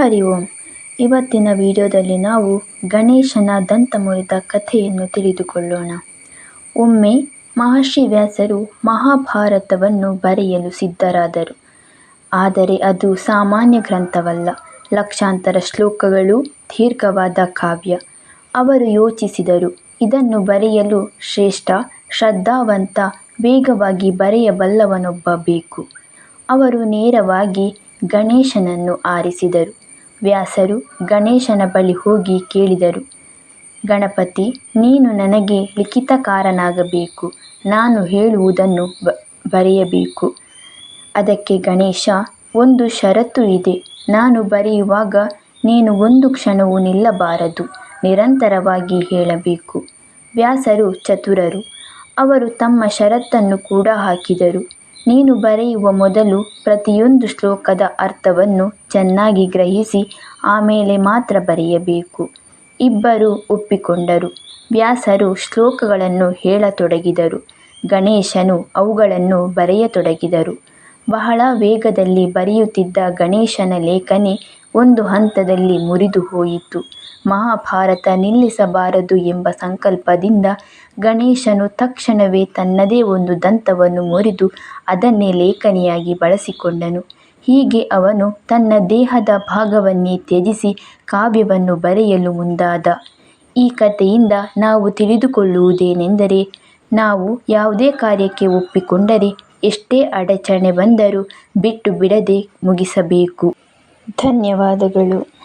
ಹರಿ ಓಂ ಇವತ್ತಿನ ವಿಡಿಯೋದಲ್ಲಿ ನಾವು ಗಣೇಶನ ದಂತ ಮುರಿದ ಕಥೆಯನ್ನು ತಿಳಿದುಕೊಳ್ಳೋಣ. ಒಮ್ಮೆ ಮಹರ್ಷಿ ವ್ಯಾಸರು ಮಹಾಭಾರತವನ್ನು ಬರೆಯಲು ಸಿದ್ಧರಾದರು. ಆದರೆ ಅದು ಸಾಮಾನ್ಯ ಗ್ರಂಥವಲ್ಲ. ಲಕ್ಷಾಂತರ ಶ್ಲೋಕಗಳು, ದೀರ್ಘವಾದ ಕಾವ್ಯ. ಅವರು ಯೋಚಿಸಿದರು, ಇದನ್ನು ಬರೆಯಲು ಶ್ರೇಷ್ಠ, ಶ್ರದ್ಧಾವಂತ, ವೇಗವಾಗಿ ಬರೆಯಬಲ್ಲವನೊಬ್ಬ ಬೇಕು. ಅವರು ನೇರವಾಗಿ ಗಣೇಶನನ್ನು ಆರಿಸಿದರು. ವ್ಯಾಸರು ಗಣೇಶನ ಬಳಿ ಹೋಗಿ ಕೇಳಿದರು, ಗಣಪತಿ, ನೀನು ನನಗೆ ಲಿಖಿತಕಾರನಾಗಬೇಕು. ನಾನು ಹೇಳುವುದನ್ನು ಬರೆಯಬೇಕು. ಅದಕ್ಕೆ ಗಣೇಶ, ಒಂದು ಷರತ್ತು ಇದೆ. ನಾನು ಬರೆಯುವಾಗ ನೀನು ಒಂದು ಕ್ಷಣವೂ ನಿಲ್ಲಬಾರದು. ನಿರಂತರವಾಗಿ ಹೇಳಬೇಕು. ವ್ಯಾಸರು ಚತುರರು, ಅವರು ತಮ್ಮ ಷರತ್ತನ್ನು ಕೂಡ ಹಾಕಿದರು. ನೀನು ಬರೆಯುವ ಮೊದಲು ಪ್ರತಿಯೊಂದು ಶ್ಲೋಕದ ಅರ್ಥವನ್ನು ಚೆನ್ನಾಗಿ ಗ್ರಹಿಸಿ, ಆಮೇಲೆ ಮಾತ್ರ ಬರೆಯಬೇಕು. ಇಬ್ಬರು ಒಪ್ಪಿಕೊಂಡರು. ವ್ಯಾಸರು ಶ್ಲೋಕಗಳನ್ನು ಹೇಳತೊಡಗಿದರು. ಗಣೇಶನು ಅವುಗಳನ್ನು ಬರೆಯತೊಡಗಿದರು. ಬಹಳ ವೇಗದಲ್ಲಿ ಬರೆಯುತ್ತಿದ್ದ ಗಣೇಶನ ಲೇಖನಿ ಒಂದು ಹಂತದಲ್ಲಿ ಮುರಿದು ಹೋಯಿತು. ಮಹಾಭಾರತ ನಿಲ್ಲಿಸಬಾರದು ಎಂಬ ಸಂಕಲ್ಪದಿಂದ ಗಣೇಶನು ತಕ್ಷಣವೇ ತನ್ನದೇ ಒಂದು ದಂತವನ್ನು ಮುರಿದು ಅದನ್ನೇ ಲೇಖನಿಯಾಗಿ ಬಳಸಿಕೊಂಡನು. ಹೀಗೆ ಅವನು ತನ್ನ ದೇಹದ ಭಾಗವನ್ನೇ ತ್ಯಜಿಸಿ ಕಾವ್ಯವನ್ನು ಬರೆಯಲು ಮುಂದಾದ. ಈ ಕಥೆಯಿಂದ ನಾವು ತಿಳಿದುಕೊಳ್ಳುವುದೇನೆಂದರೆ, ನಾವು ಯಾವುದೇ ಕಾರ್ಯಕ್ಕೆ ಒಪ್ಪಿಕೊಂಡರೆ ಎಷ್ಟೇ ಅಡಚಣೆ ಬಂದರೂ ಬಿಟ್ಟು ಬಿಡದೆ ಮುಗಿಸಬೇಕು. ಧನ್ಯವಾದಗಳು.